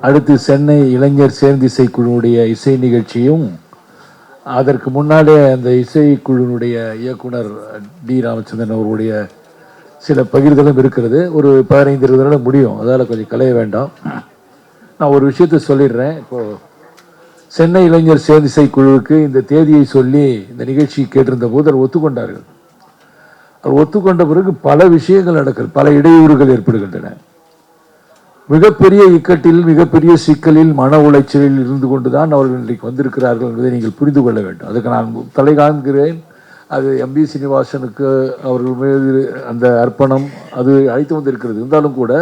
அடுத்து சென்னை இளைஞர் சேர்ந்து இசைக்குழுவுடைய இசை நிகழ்ச்சியும் அதற்கு முன்னாலே அந்த இசைக்குழுவினுடைய இயக்குனர் டி ராமச்சந்திரன் அவர்களுடைய சில பகிர்தலும் இருக்கிறது. ஒரு பதினைந்து இருபது நாள் முடியும். அதால் கொஞ்சம் கலைய வேண்டாம். நான் ஒரு விஷயத்தை சொல்லிடுறேன். இப்போ சென்னை இளைஞர் சேர்ந்திசை குழுவுக்கு இந்த தேதியை சொல்லி இந்த நிகழ்ச்சி கேட்டிருந்த போது அவர் ஒத்துக்கொண்டார்கள். அவர் ஒத்துக்கொண்ட பிறகு பல விஷயங்கள் நடக்கிறது. பல இடையூறுகள் ஏற்படுகின்றன. மிகப்பெரிய இக்கட்டில் மிகப்பெரிய சிக்கலில் மன உளைச்சலில் இருந்து கொண்டுதான் அவர்கள் இன்றைக்கு வந்திருக்கிறார்கள் என்பதை நீங்கள் புரிந்து கொள்ள வேண்டும். அதுக்கு நான் தலை காண்கிறேன். அது எம்பி சீனிவாசனுக்கு அவர்கள் மீது அந்த அர்ப்பணம் அது அழைத்து வந்திருக்கிறது. இருந்தாலும் கூட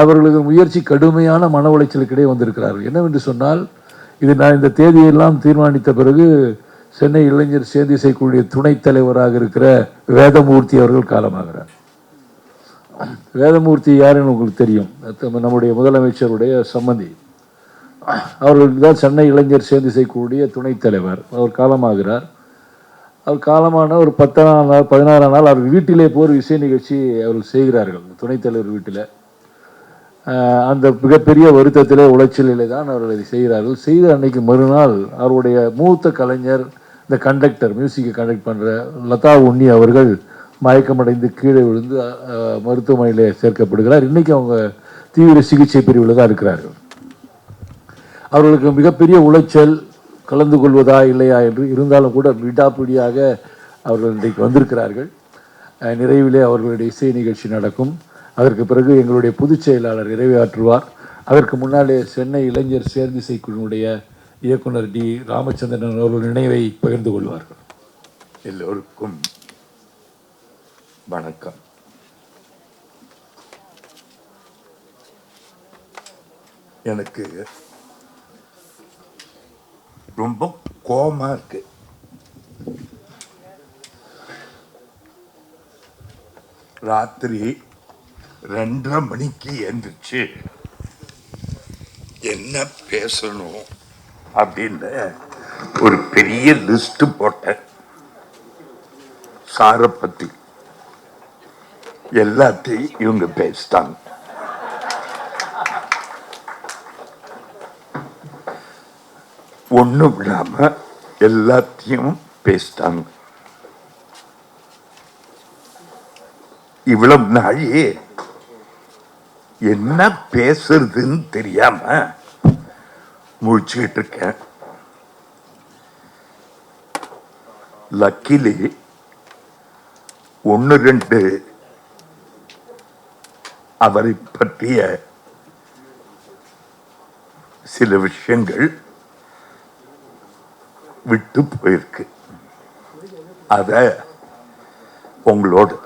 அவர்களது முயற்சி கடுமையான மன உளைச்சலுக்கிடையே வந்திருக்கிறார்கள். என்னவென்று சொன்னால் இது நான் இந்த தேதியெல்லாம் தீர்மானித்த பிறகு சென்னை இளைஞர் சேர்ந்திசை துணைத் தலைவராக இருக்கிற வேதமூர்த்தி அவர்கள் காலமாகிறார். வேதமூர்த்தி யாருன்னு உங்களுக்கு தெரியும். நம்முடைய முதலமைச்சருடைய சம்மந்தி அவர்களுக்கு தான் சென்னை இளைஞர் சேர்ந்து செய்யக்கூடிய துணைத் தலைவர். அவர் காலமாகிறார். அவர் காலமான ஒரு பத்தாம் நாள் பதினாறாம் நாள் அவர் வீட்டிலே போர் இசை நிகழ்ச்சி அவர்கள் செய்கிறார்கள். துணைத் தலைவர் வீட்டில். அந்த மிகப்பெரிய வருத்தத்திலே உளைச்சலிலே தான் அவர்கள் இதை செய்கிறார்கள். செய்த அன்னைக்கு மறுநாள் அவருடைய மூத்த கலைஞர் இந்த கண்டக்டர் மியூசிக்கை கண்டக்ட் பண்ணுற லதா உன்னி அவர்கள் மயக்கமடைந்து கீழே விழுந்து மருத்துவமனையில் சேர்க்கப்படுகிறார். இன்றைக்கி அவங்க தீவிர சிகிச்சை பிரிவில் தான் இருக்கிறார்கள். அவர்களுக்கு மிகப்பெரிய உளைச்சல் கலந்து கொள்வதா இல்லையா என்று இருந்தாலும் கூட விடாப்பிடியாக அவர்கள் இன்றைக்கு வந்திருக்கிறார்கள். நிறைவிலே அவர்களுடைய இசை நிகழ்ச்சி நடக்கும். அதற்கு பிறகு எங்களுடைய பொதுச் செயலாளர் நிறைவேற்றுவார். அதற்கு முன்னாலே சென்னை இளைஞர் சேர்ந்திசை குழுவுடைய இயக்குனர் டி. ராமச்சந்திரன் அவர்கள் நினைவை பகிர்ந்து கொள்வார்கள். எல்லோருக்கும் வணக்கம். எனக்கு ரொம்ப கோமா இருக்கு. ராத்திரி ரெண்டரை மணிக்கு எந்திரிச்சு என்ன பேசணும் அப்படின்னு ஒரு பெரிய லிஸ்ட் போட்டேன். சாரை பற்றி எல்லாத்தையும் இவங்க பேசிட்டாங்க. ஒண்ணும் விடாம எல்லாத்தையும் பேசிட்டாங்க. இவ்வளவு நாள் என்ன பேசுறதுன்னு தெரியாம முழிச்சுக்கிட்டு இருக்கேன். லக்கிலி ஒன்று ரெண்டு அவரை பற்றிய சில விஷயங்கள் விட்டு போயிருக்கு. அத உங்களோட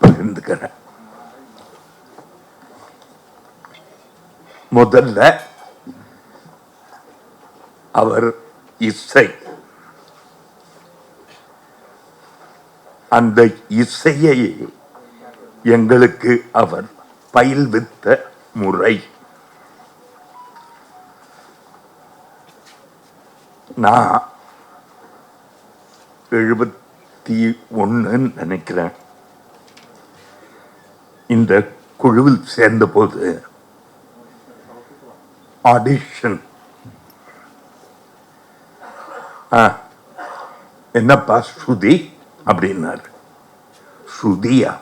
பகிர்ந்துக்கிறேன். முதல்ல அவர் இசை. அந்த இசையை எங்களுக்கு அவர் பயில்வித்த முறை. நான் எழுபத்தி ஒன்றுன்னு நினைக்கிறேன். இந்த குழுவில் சேர்ந்தபோது ஆடிஷன் ஆ என்னப்பா ஸ்ருதி? அப்படின்னாரு. ஸ்ருதியா?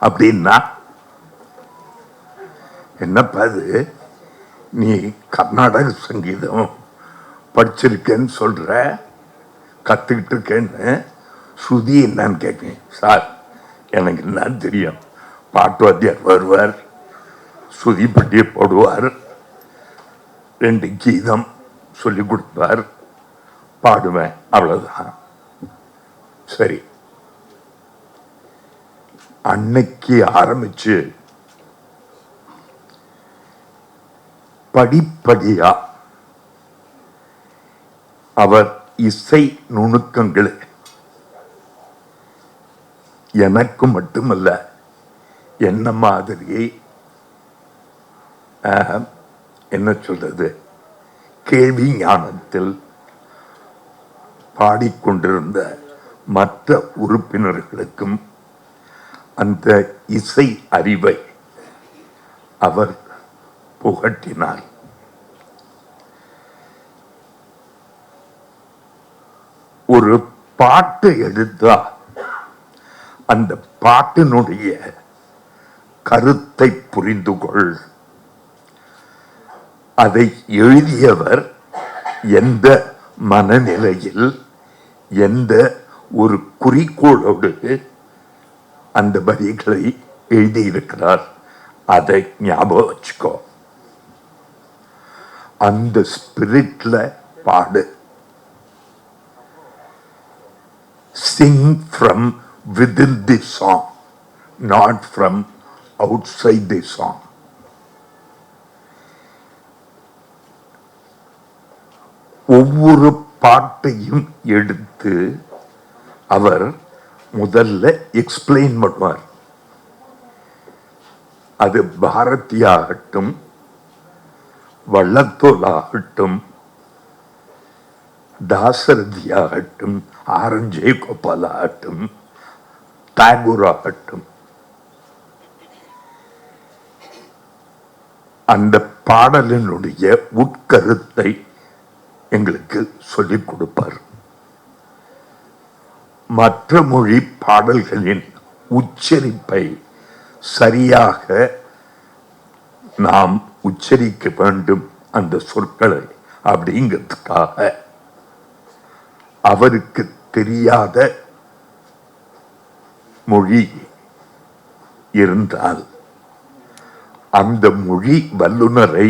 அப்படின்னா என்னப்பா அது? நீ கர்நாடக சங்கீதம் படிச்சிருக்கேன்னு சொல்கிற கற்றுக்கிட்டு இருக்கேன்னு ஸ்ருதி என்னன்னு கேட்கேன் சார் எனக்கு என்னன்னு தெரியும்? பாட்டு வாத்தியார் வருவார் ஸ்ருதி பட்டியை போடுவார் ரெண்டு கீதம் சொல்லி கொடுப்பார். பாடுவேன் அவ்வளோதான் சரி. அன்னைக்கு ஆரம்பிச்சு படிப்படியா. அவர் இசை நுணுக்கங்களை. எனக்கு மட்டுமல்ல என்ன மாதிரி ஆஹ், என்ன சொல்றது கேள்வி ஞானத்தில் பாடிக்கொண்டிருந்த மற்ற உறுப்பினர்களுக்கும் அந்த இசை அறிவை அவர் புகட்டினார் ஒரு பாட்டு எடுத்தா அந்த பாட்டினுடைய கருத்தை புரிந்து கொள் அதை எழுதியவர் எந்த மனநிலையில் எந்த ஒரு குறிக்கோளோடு அந்த வரிகளை எழுதியிருக்கிறார். அதை ஞாபகம் வச்சுக்கோ. அந்த ஸ்பிரிட்ல பாடு. Sing from the song not from outside the song ஒவ்வொரு பாட்டையும் எடுத்து அவர் முதல்ல எக்ஸ்பிளைன் பண்ணுவார். அது பாரதியாகட்டும் வள்ளத்தோலாகட்டும் தாசரதியாகட்டும் ஆரஞ்சே கோபால் ஆகட்டும் தாகூர் ஆகட்டும் அந்த பாடலினுடைய உட்கருத்தை எங்களுக்கு சொல்லிக் கொடுப்பார். மற்ற மொழி பாடல்களின் உச்சரிப்பை சரியாக நாம் உச்சரிக்க வேண்டும் அந்த சொற்களை அப்படிங்கிறதுக்காக. அவருக்கு தெரியாத மொழி இருந்தால் அந்த மொழி வல்லுனரை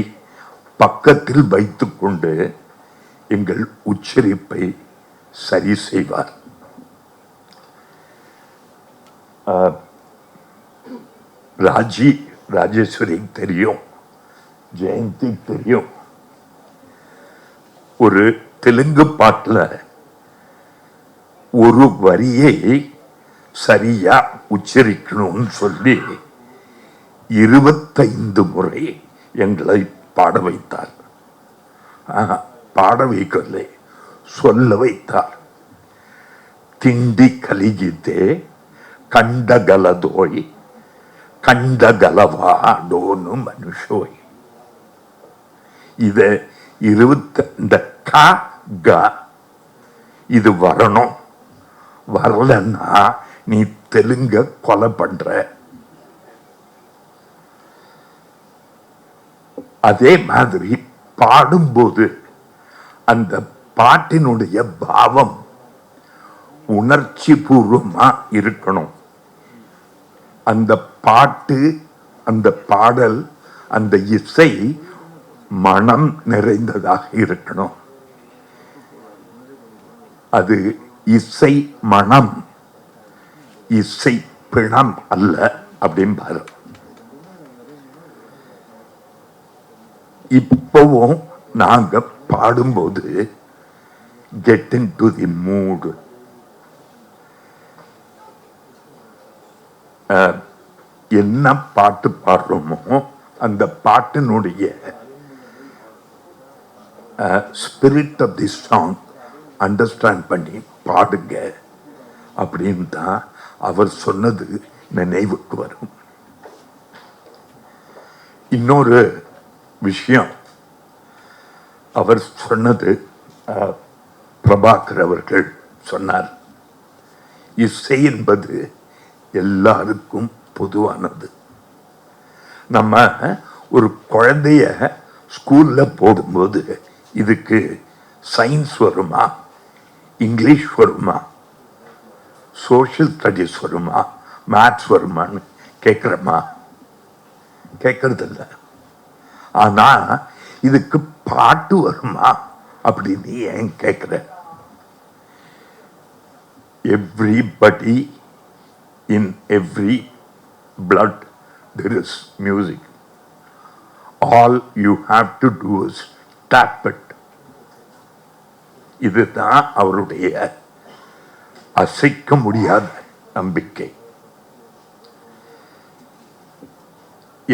பக்கத்தில் வைத்துக்கொண்டு எங்கள் உச்சரிப்பை சரி செய்வார். ராஜி ராஜேஸ்வரி தெரியும். ஜெயந்தி தெரியும். ஒரு தெலுங்கு பாட்டில் ஒரு வரியை சரியா உச்சரிக்கணும்னு சொல்லி இருபத்தைந்து முறை எங்களை பாட வைத்தார். பாட வைக்கவில்லை சொல்ல வைத்தார். திண்டி கலிகிதே கண்டகலதோய் கண்டகலவாடோனு மனுஷோய். இதை இருபத்த இந்த கா க இது வரணும். வரலன்னா நீ தெலுங்க கொலை பண்ற. அதே மாதிரி பாடும்போது அந்த பாட்டினுடைய பாவம் உணர்ச்சி பூர்வமா இருக்கணும். அந்த பாட்டு அந்த பாடல் அந்த இசை மனம் நிறைந்ததாக இருக்கணும். அது இசை மனம். இசை பிணம் அல்ல அப்படிம்பாரு இப்பவும் நாங்க பாடும்போது கெட் இன் டு தி மூடு என்ன பாட்டு பாடுறோமோ அந்த பாட்டினுடைய spirit of the song understand பண்ணி பாடுங்க. அப்படின்னு தான் அவர் சொன்னது நினைவுக்கு வரும். இன்னொரு விஷயம் அவர் சொன்னது பிரபாகர் அவர்கள் சொன்னார். இசை என்பது எல்லாருக்கும் பொதுவானது. நம்ம ஒரு குழந்தைய ஸ்கூல்ல போடும்போது இதுக்கு சயின்ஸ் வருமா? இங்கிலீஷ் வருமா? சோஷியல் ஸ்டடீஸ் வருமா? மேத்ஸ் வருமான்னு கேட்குறமா? கேட்கறதில்ல. ஆனா இதுக்கு பாட்டு வருமா அப்படின்னு ஏன் கேட்குற? Everybody in every blood there is music all you have to do is tap it. இதுதான் அவருடைய அசைக்க முடியாத நம்பிக்கை.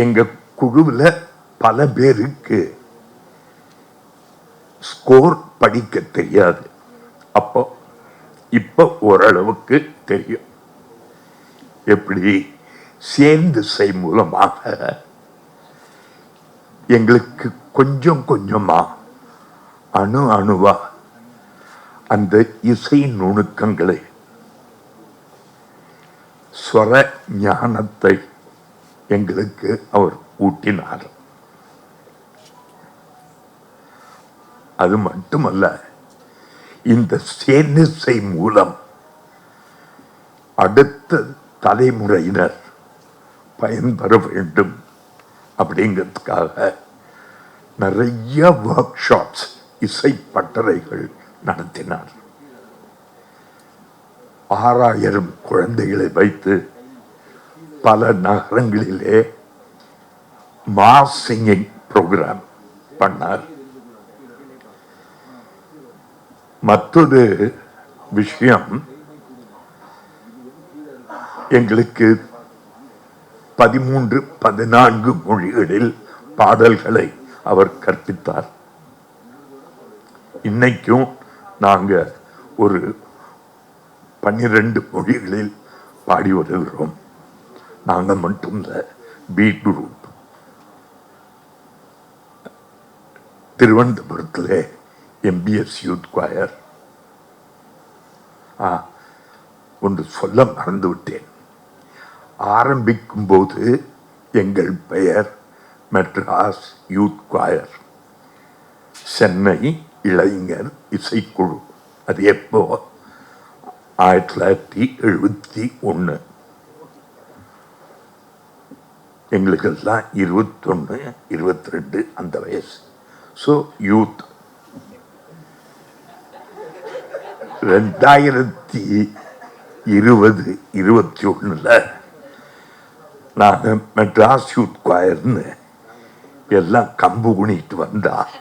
எங்க குழுவில் பல பேருக்கு ஸ்கோர் படிக்க தெரியாது. அப்போ இப்போ ஓரளவுக்கு தெரியும். எப்படி சேர்ந்து செய் மூலமாக எங்களுக்கு கொஞ்சம் கொஞ்சமாக அணு அணுவா அந்த இசை நுணுக்கங்களை. ஸ்வர ஞானத்தை எங்களுக்கு அவர் ஊட்டினார். அது மட்டுமல்ல இந்த சேனிசை மூலம் அடுத்த தலைமுறையினர் பயன்பெற வேண்டும் அப்படிங்கிறதுக்காக நிறைய ஒர்க் ஷாப்ஸ் இசை பட்டறைகள் நடத்தினார். ஆறாயிரம் குழந்தைகளை வைத்து பல நகரங்களிலே மாஸ் சிங்கிங் ப்ரோக்ராம் பண்ணார். மற்றொரு விஷயம் எங்களுக்கு பதிமூன்று பதினான்கு மொழிகளில் பாடல்களை அவர் கற்பித்தார். இன்னைக்கும் நாங்கள் ஒரு பன்னிரெண்டு மொழிகளில் பாடி வருகிறோம் நாங்கள் மட்டும் இந்த பி குரூப் திருவனந்தபுரத்தில் எம்பிஎஸ் யூத் குவாயர் ஆ ஒன்று சொல்ல மறந்து விட்டேன் ஆரம்பிக்கும் போது எங்கள் பெயர் மெட்ராஸ் யூத் குவாயர் சென்னை இளைஞர் இசைக்குழு. அது எப்போ? ஆயிரத்தி தொள்ளாயிரத்தி எழுபத்தி ஒன்று எங்களுக்கெல்லாம் இருபத்தொன்று இருபத்தி ரெண்டு அந்த வயசு. ஸோ யூத் ரெண்டாயிரத்தி இருபது இருபத்தி ஒன்றில் நான் மெட்ராஸ் யூத் குவாயர்னு எல்லாம் கம்பு குனிட்டு வந்தால்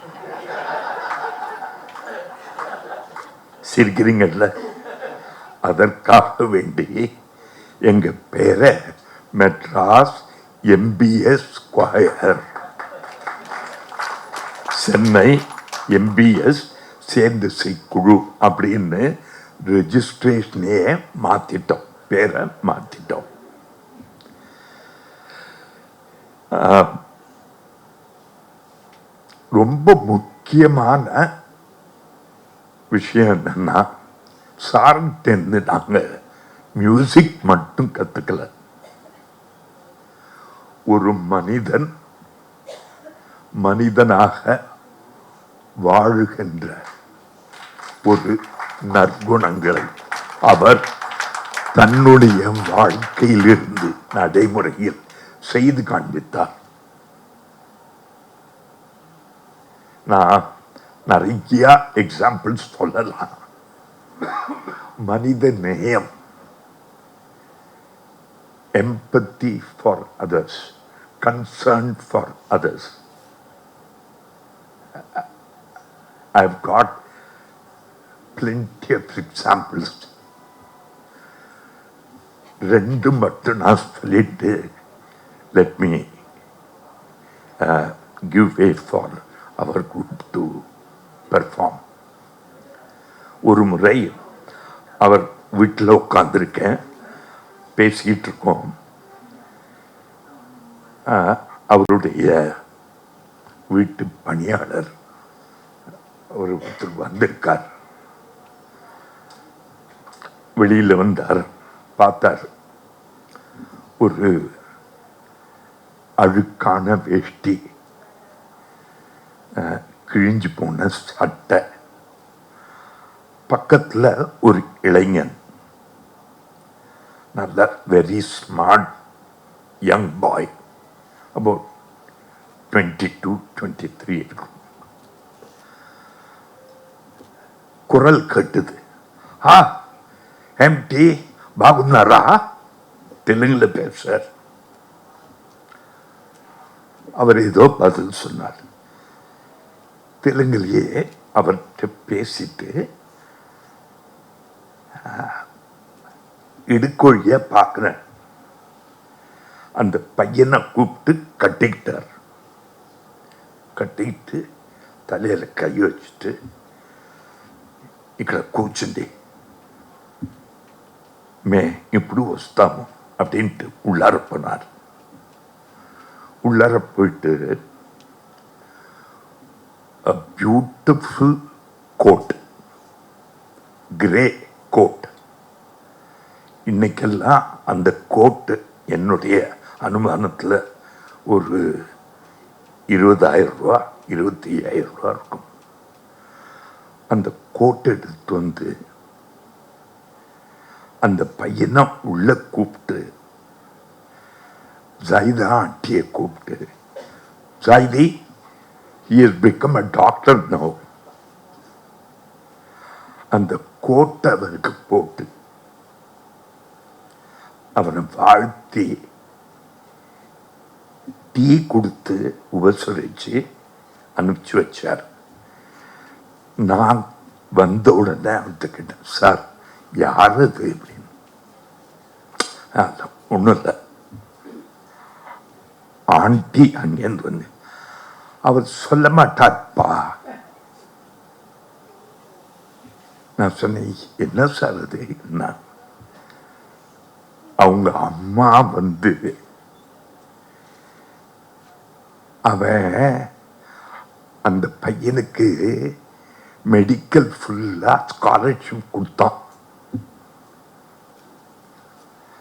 சிரிக்கிறீங்கல்ல அதற்காக வேண்டி எங்க பேரை Madras MBS choir Chennai MBS சேர்ந்து குழு அப்படின்னு ரெஜிஸ்ட்ரேஷனையே மாத்திட்டோம். பேரை மாத்திட்டோம். ரொம்ப முக்கியமான விஷயம் என்னென்னா சார்கிட்டேருந்து நாங்கள் மியூசிக் மட்டும் கற்றுக்கல ஒரு மனிதன் மனிதனாக வாழுகின்ற ஒரு நற்குணங்களை அவர் தன்னுடைய வாழ்க்கையிலிருந்து நடைமுறையில் செய்து காண்பித்தார். நான் நிறைய எக்ஸாம்பிள்ஸ் சொல்லலாம் மனித நேயம் empathy for others, concern for others. I've got plenty of examples. ரெண்டு மட்டும் நான் சொல்லிட்டு let me uh, give way for our group perform ஒரு முறை அவர் வீட்டில் உட்காந்துருக்கேன் பேசிக்கிட்டு இருக்கோம் ஆஹ், அவருடைய வீட்டு பணியாளர் ஒரு ஒருத்தர் வந்திருக்கார். வெளியில வந்தார் பார்த்தார். ஒரு அழுக்கான வேஷ்டி. கிழிஞ்சு போன சட்டை பக்கத்துல ஒரு இளைஞன் நல்ல very smart young boy about twenty two twenty three இருக்கும் குரல் கேட்டுது ஆ எம்டி బాగున్నారా தெலுங்குல பேசுறார் அவர் ஏதோ பதில் சொன்னார் தெலுங்குலேயே அவர்கிட்ட பேசிட்டு இடுக்கொழியாக பார்க்குறேன். அந்த பையனை கூப்பிட்டு கட்டிக்கிட்டார். கட்டிக்கிட்டு தலையில் கை வச்சுட்டு ఇక్కడ కూర్చుంది மே இப்படி వస్తాము அப்படின்ட்டு உள்ளார போனார். உள்ளார போயிட்டு a beautiful coat, grey coat. இன்னைக்கெல்லாம் அந்த கோட்டு என்னுடைய அனுமானத்தில் ஒரு இருபதாயிரம் ரூபா இருபத்தி ஐயாயிரம் ரூபா இருக்கும் அந்த கோட்டை எடுத்து வந்து அந்த பையனை உள்ள கூப்பிட்டு ஜாயிதா ஆட்டியை கூப்பிட்டு ஜாயிதி he has become a doctor now. அந்த கோட்டை அவருக்கு போட்டு அவனை வாழ்த்தி டீ கொடுத்து உபசரிச்சு அனுப்பிச்சு வச்சார். நான் வந்த உடனே அவர்கிட்ட கேட்டேன் சார் யார் அது? அப்படின்னு. ஒன்றும் இல்லை. ஆண்டி அங்கேருந்து வந்து அவர் சொல்ல மாட்டார்ப்பா. நான் சொன்னேன் என்ன சார் அது? என்ன? அவங்க அம்மா வந்து அவன் அந்த பையனுக்கு மெடிக்கல் ஃபுல்லாக ஸ்காலர்ஷிப் கொடுத்தான்.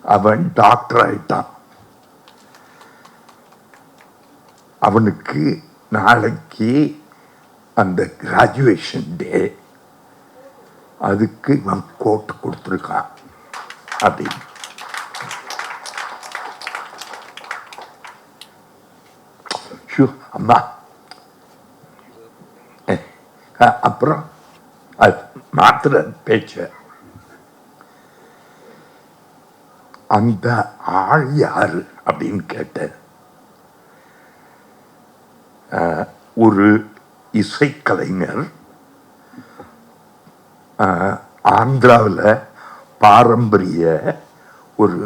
அவன் டாக்டர் ஆயிட்டான். அவனுக்கு நாளைக்கு அந்த கிராஜுவேஷன் டே அதுக்கு இவன் கோட் கொடுத்துருக்கான் அப்படின்னு ஷூ அம்மா. அப்புறம் அது மாத்திர பேச்ச. அந்த ஆள் யாரு அப்படின்னு கேட்டேன். ஒரு இசைக்கலைஞர் ஆந்திராவில் பாரம்பரிய ஒரு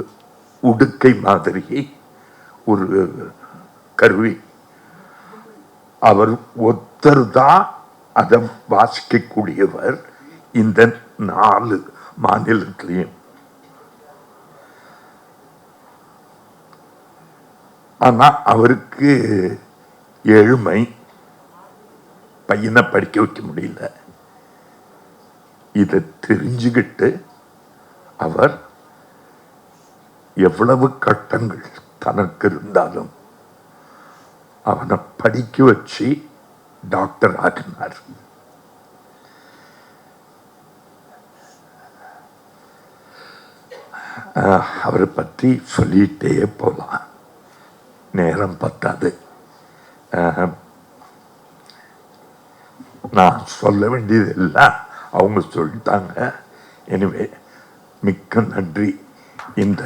உடுக்கை மாதிரி ஒரு கருவி. அவர் ஒருத்தர் தான் அதை வாசிக்கக்கூடியவர் இந்த நாலு மாநிலத்திலையும். ஆனால் அவருக்கு ஏழ்மை பையனை படிக்க வைக்க முடியல. இதை தெரிஞ்சுக்கிட்டு அவர் எவ்வளவு கட்டங்கள் தனக்கு இருந்தாலும் அவனை படிக்க வச்சு டாக்டர் ஆகினார் அவரை பற்றி சொல்லிட்டே போகலாம் நேரம் பத்தாது. ஆஹ், நான் சொல்ல வேண்டியது எல்லாம் அவங்க சொல்லிட்டாங்க. எனவே மிக்க நன்றி இந்த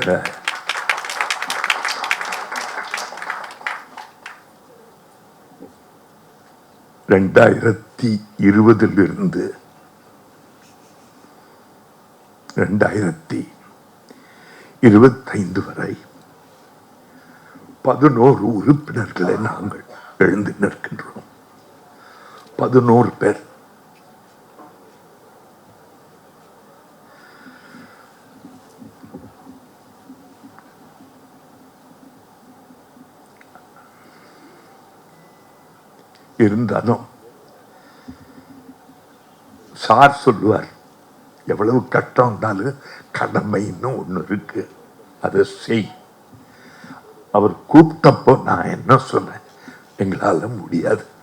ரெண்டாயிரத்தி இருபதிலிருந்து ரெண்டாயிரத்தி இருபத்தைந்து வரை பதினோரு உறுப்பினர்களை நாங்கள் எழுந்து நிற்கின்றோம். பதினோரு பேர். இருந்தாலும் சார் சொல்லுவார் எவ்வளவு கஷ்டம் இருந்தாலும் கடமைன்னு ஒன்று இருக்கு. அதை செய். அவர் கூப்பிட்டப்போ நான் என்ன சொன்னேன்? எங்களால முடியாது.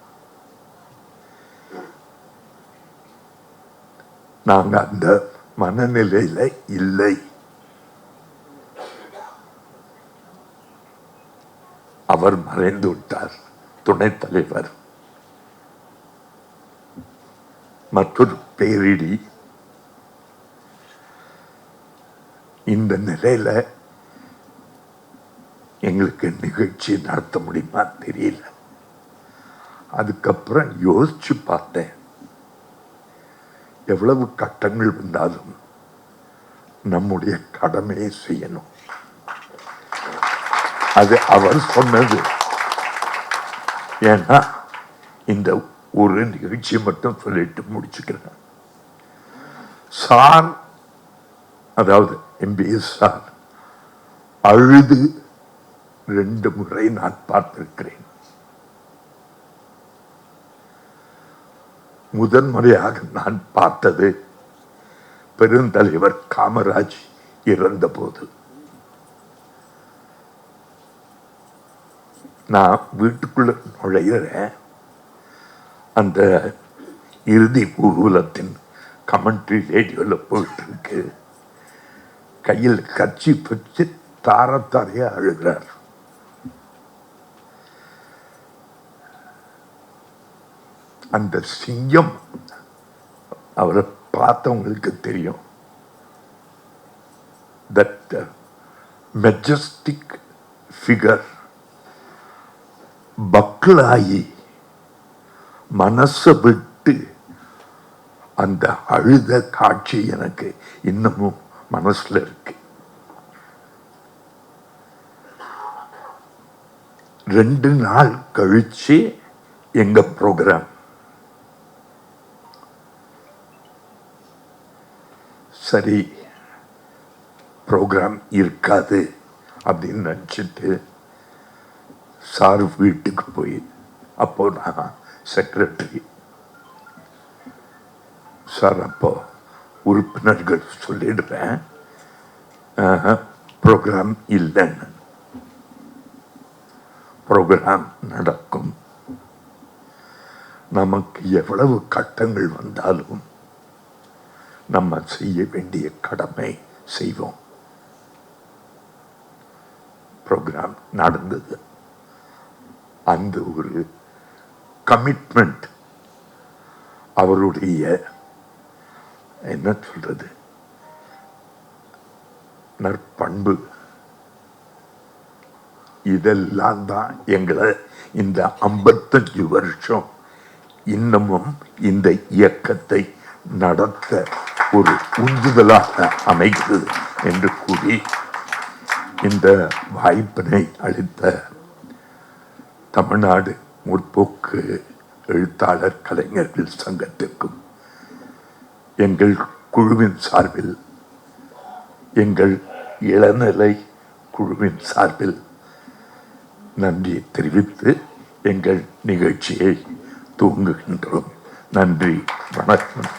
நாங்கள் அந்த மனநிலையில் இல்லை. அவர் மறைந்து விட்டார். துணைத் தலைவர். மற்றொரு பேரிடி. இந்த நிலையில எங்களுக்கு நிகழ்ச்சி நடத்த முடியுமா தெரியல. அதுக்கப்புறம் யோசிச்சு பார்த்தேன். எவ்வளவு கட்டங்கள் வந்தாலும் நம்முடைய கடமையை செய்யணும். அது அவர் சொன்னது. ஏன்னா இந்த ஒரு நிகழ்ச்சியை மட்டும் சொல்லிட்டு முடிச்சுக்கிறேன். சார் அதாவது எம்பிஎஸ் சார் அழுது ரெண்டு முறை நான் பார்த்திருக்கிறேன். முதன்முறையாக நான் பார்த்தது. பெருந்தலைவர் காமராஜ் இறந்தபோது. நான் வீட்டுக்குள்ள நுழையிறேன். அந்த இறுதி ஊர்வலத்தின் கமெண்ட்ரி ரேடியோவில் போயிட்டு இருக்கு கையில் கட்சி வச்சு தாரத்தாரையா அழுகிறார். அந்த சிங்கம் அவரை பார்த்தவங்களுக்கு தெரியும். தட் மெஜஸ்டிக் ஃபிகர் பக்களாகி மனசை விட்டு அந்த அழுத காட்சி எனக்கு இன்னமும் மனசுல இருக்கு. ரெண்டு நாள் கழிச்சு எங்க ப்ரோக்ராம் சரி ப்ரோக்ராம் இருக்காது அப்படின்னு நினச்சிட்டு சார் வீட்டுக்கு போய் அப்போ நான் செக்ரட்டரி சார் அப்போ உறுப்பினர்கள் சொல்லிடுறேன். ப்ரோக்ராம் இல்லைன்னு. ப்ரோக்ராம் நடக்கும். நமக்கு எவ்வளவு கட்டங்கள் வந்தாலும் நம்ம செய்ய வேண்டிய கடமை செய்வோம். ப்ரோக்ராம் நடந்தது. அந்த ஒரு கமிட்மெண்ட் அவருடைய என்ன சொல்றது நற்பண்பு. இதெல்லாம் தான் எங்களை இந்த ஐம்பத்தஞ்சு வருஷம் இன்னமும் இந்த இயக்கத்தை நடத்த ஒரு உந்துதலாக அமைகிறது என்று கூறி இந்த வாய்ப்பினை அளித்த தமிழ்நாடு முற்போக்கு எழுத்தாளர் கலைஞர்கள் சங்கத்திற்கும் எங்கள் குழுவின் சார்பில் எங்கள் இளநிலை குழுவின் சார்பில் நன்றி தெரிவித்து எங்கள் நிகழ்ச்சியை தூங்குகின்றோம் நன்றி வணக்கம்.